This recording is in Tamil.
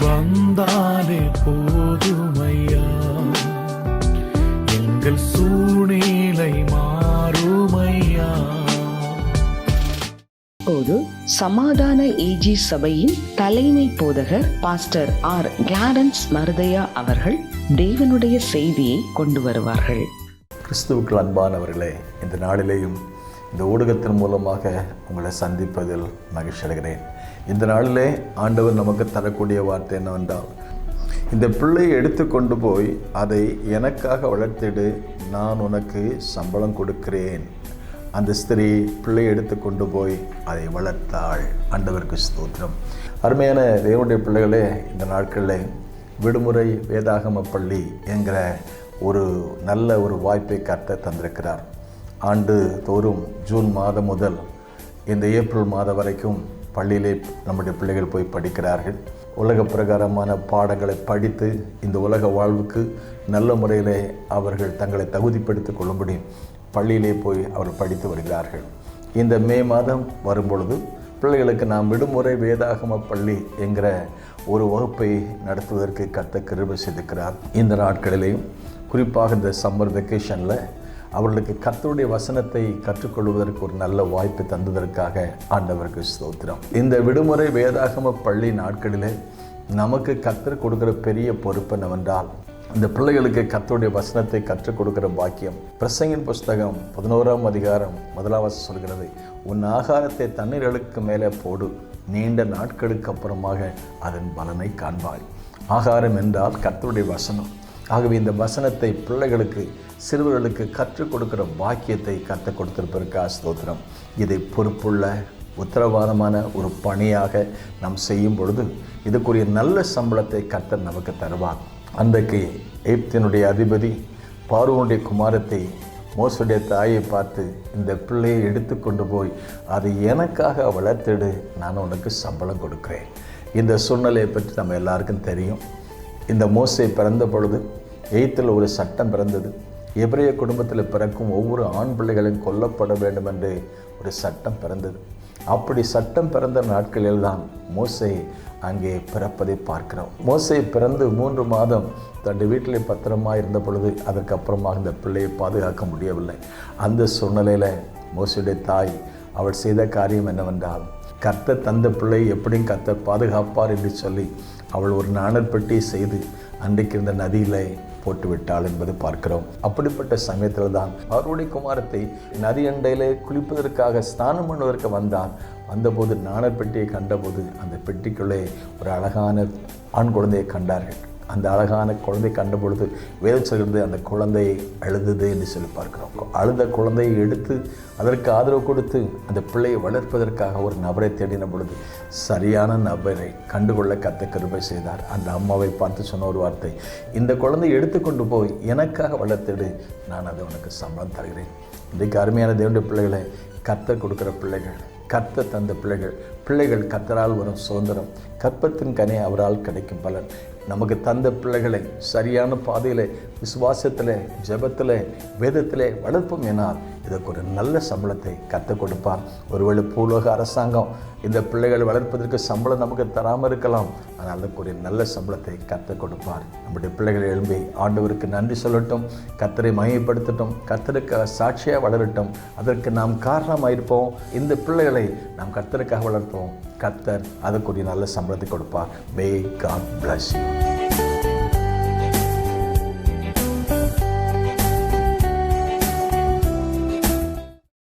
வந்தாலே போதுமையா? எங்கள் சூழ்நிலை மாறுமையா? இப்போது சமாதான ஏஜி சபையின் தலைமை போதகர் பாஸ்டர் ஆர். கிளாரன்ஸ் மருதையா அவர்கள் தேவனுடைய செய்தியை கொண்டு வருவார்கள். கிறிஸ்துவுக்குள் அன்பானவர்களே இந்த நாளிலேயும் இந்த ஊடகத்தின் மூலமாக உங்களை சந்திப்பதில் மகிழ்ச்சி அடைகிறேன். இந்த நாளிலே ஆண்டவர் நமக்கு தரக்கூடிய வார்த்தை என்னவென்றால் இந்த பிள்ளையை எடுத்து கொண்டு போய் அதை எனக்காக வளர்த்திடு நான் உனக்கு சம்பளம் கொடுக்கிறேன். அந்த ஸ்திரீ பிள்ளை எடுத்து கொண்டு போய் அதை வளர்த்தாள். ஆண்டவருக்கு ஸ்தோத்திரம். அருமையான தேவனுடைய பிள்ளைகளே இந்த நாட்களில் விடுமுறை வேதாகம பள்ளி என்கிற ஒரு நல்ல ஒரு வாய்ப்பை கர்த்த தந்திருக்கிறார். ஆண்டு தோறும் ஜூன் மாதம் முதல் இந்த ஏப்ரல் மாதம் வரைக்கும் பள்ளியிலே நம்முடைய பிள்ளைகள் போய் படிக்கிறார்கள். உலக பிரகாரமான பாடங்களை படித்து இந்த உலக வாழ்வுக்கு நல்ல முறையிலே அவர்கள் தங்களை தகுதிப்படுத்திக் கொள்ளும்படி பள்ளியிலே போய் அவர் படித்து வருகிறார்கள். இந்த மே மாதம் வரும்பொழுது பிள்ளைகளுக்கு நாம் விடுமுறை வேதாகம பள்ளி என்கிற ஒரு வகுப்பை நடத்துவதற்கு கத்த கிருபை செய்திருக்கிறார். இந்த நாட்களிலேயும் குறிப்பாக இந்த சம்மர் வெக்கேஷனில் அவர்களுக்கு கர்த்தருடைய வசனத்தை கற்றுக்கொள்வதற்கு ஒரு நல்ல வாய்ப்பு தந்ததற்காக ஆண்டவருக்கு ஸ்தோத்திரம். இந்த விடுமுறை வேதாகம பள்ளி நாட்களிலே நமக்கு கத்தர் கொடுக்கிற பெரிய பொறுப்பு என்னவென்றால் இந்த பிள்ளைகளுக்கு கத்தருடைய வசனத்தை கற்றுக் கொடுக்கிற பாக்கியம். பிரசங்கின் புஸ்தகம் பதினோராம் அதிகாரம் முதலாவது சொல்கிறது உன் ஆகாரத்தை தண்ணீர்களுக்கு மேலே போடு நீண்ட நாட்களுக்கு அப்புறமாக அதன் பலனை காண்பாய். ஆகாரம் என்றால் கர்த்தருடைய வசனம். ஆகவே இந்த வசனத்தை பிள்ளைகளுக்கு சிறுவர்களுக்கு கற்றுக் கொடுக்கிற பாக்கியத்தை கற்றுக் கொடுத்திருப்பதற்கு ஸ்தோத்திரம் இதை பொறுப்புள்ள உத்தரவாதமான ஒரு பணியாக நாம் செய்யும் பொழுது இதுக்குரிய நல்ல சம்பளத்தை கர்த்தர் நமக்கு தருவார். அன்றைக்கு எய்ப்தினுடைய அதிபதி பார்வனுடைய குமாரத்தை மோசுடைய தாயை பார்த்து இந்த பிள்ளையை எடுத்து கொண்டு போய் அதை எனக்காக வளர்த்திடு நான் உனக்கு சம்பளம் கொடுக்குறேன். இந்த சூழ்நிலையை பற்றி நம்ம எல்லாருக்கும் தெரியும். இந்த மோசை பிறந்த பொழுது எய்த்தில் ஒரு சட்டம் பிறந்தது. எபிரேய குடும்பத்தில் பிறக்கும் ஒவ்வொரு ஆண் பிள்ளைகளும் கொல்லப்பட வேண்டும் என்று ஒரு சட்டம் பிறந்தது. அப்படி சட்டம் பிறந்த நாட்களில் தான் மோசை அங்கே பிறப்பதை பார்க்கிறோம் மோசை பிறந்து மூன்று மாதம் தன் வீட்டிலே பத்திரமா இருந்த பொழுது அதற்கப்புறமாக இந்த பிள்ளையை பாதுகாக்க முடியவில்லை. அந்த சூழ்நிலையில் மோசையுடைய தாய் அவள் செய்த காரியம் என்னவென்றால் கத்த தந்த பிள்ளை எப்படியும் கத்த பாதுகாப்பார் என்று சொல்லி அவள் ஒரு நாணற்பட்டியை செய்து அன்றைக்கு இருந்த நதியிலே போட்டு விட்டாள் என்பது பார்க்கிறோம். அப்படிப்பட்ட சமயத்தில் தான் அவருடைய குமாரத்தை நரியண்டையிலே குளிப்பதற்காக ஸ்நானம் பண்ணுவதற்கு வந்தான். வந்தபோது நாணற்பட்டியை கண்டபோது அந்த பெட்டிக்குள்ளே ஒரு அழகான ஆண் குழந்தையை கண்டார்கள். அந்த அழகான குழந்தை கண்டபொழுது வேதம் சொல்கிறது அந்த குழந்தை அழுதது என்று சொல்லி பார்க்கிறோம். அழுத குழந்தையை எடுத்து அதற்கு ஆதரவு கொடுத்து அந்த பிள்ளையை வளர்ப்பதற்காக ஒரு நபரை தேடின பொழுது சரியான நபரை கண்டுகொள்ள கத்த கிருபை செய்தார். அந்த அம்மாவை பார்த்து சொன்ன ஒரு வார்த்தை இந்த குழந்தையை எடுத்துக்கொண்டு போய் எனக்காக வளர்த்திடு நான் அதை உனக்கு சம்பளம் தருகிறேன். இன்றைக்கு அருமையான தேவனுடைய பிள்ளைகளை கத்த கொடுக்குற பிள்ளைகள் கத்த தந்த பிள்ளைகள் பிள்ளைகள் கத்தரால் வரும் சுதந்திரம். கற்பத்தின் கனி அவரால் கிடைக்கும் பலன். நமக்கு தந்த பிள்ளைகளை சரியான பாதையில் விசுவாசத்தில் ஜெபத்தில் வேதத்தில் வளர்ப்போம் எனால் இதற்கு ஒரு நல்ல சம்பளத்தை கற்றுக் கொடுப்பார். ஒருவேளை பூலோக அரசாங்கம் இந்த பிள்ளைகளை வளர்ப்பதற்கு சம்பளம் நமக்கு தராமல் இருக்கலாம். ஆனால் அதுக்கு ஒரு நல்ல சம்பளத்தை கற்றுக் கொடுப்பார். நம்முடைய பிள்ளைகளை எழும்பி ஆண்டவருக்கு நன்றி சொல்லட்டும். கத்தரை மையப்படுத்தட்டும் கத்தருக்கு சாட்சியாக வளரட்டும். அதற்கு நாம் காரணமாக இருப்போம் இந்த பிள்ளைகளை நாம் கத்தருக்காக வளர்ப்போம் கத்தர் அதுக்குரிய நல்ல சம்பளத்தை கொடுப்பார். May God bless you